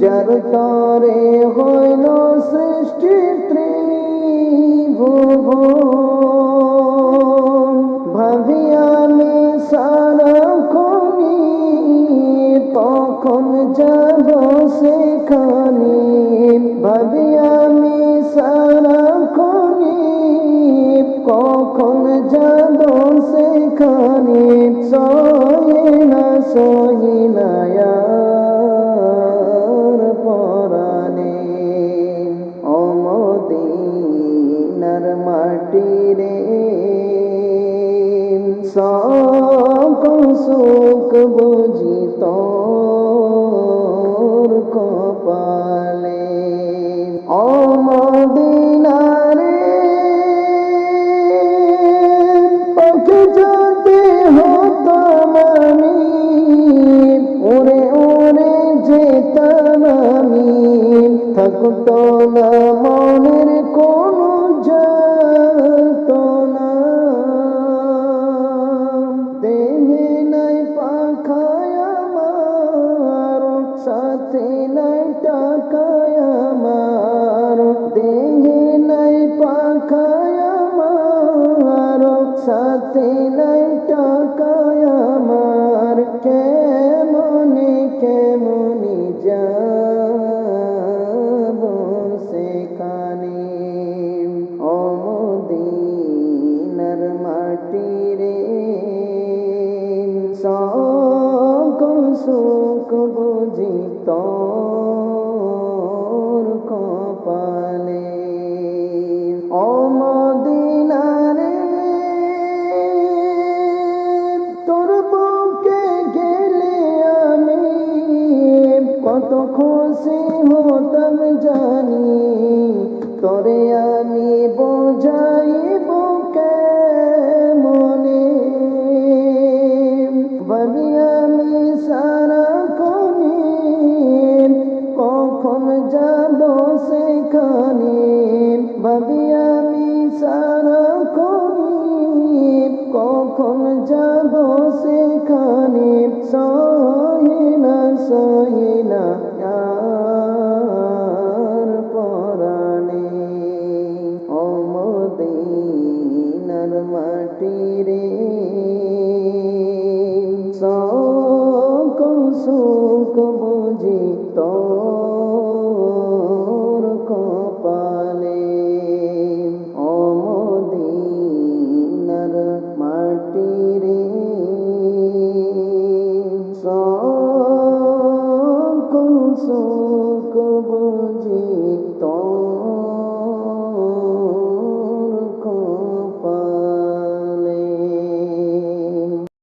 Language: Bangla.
যার তরে হইল সৃষ্টির ত্রিভুব ভাবি আমি সারা খনি তখন যাব সেখানে। সুখ বুঝি তোর কপালে অমদিনারে পাখি যদি হতাম আমি ওরে ওরে যেতাম আমি থাকতো না মনের কোনো যাতনা টাকায় আমার কেমনে কেমনি যাব সেখানে? অমদিনার মাটি রে সকল সুখ বুঝি কত খুশি হতাম জানি, তোরে আমি বোঝাইব মনে ভাবি আমি সারা কনি কখন যাব সেখানে? ভাবি আমি সারা কনি কখন যাব সেখানে? সহিনা সহিনা সুখ বুঝি তোর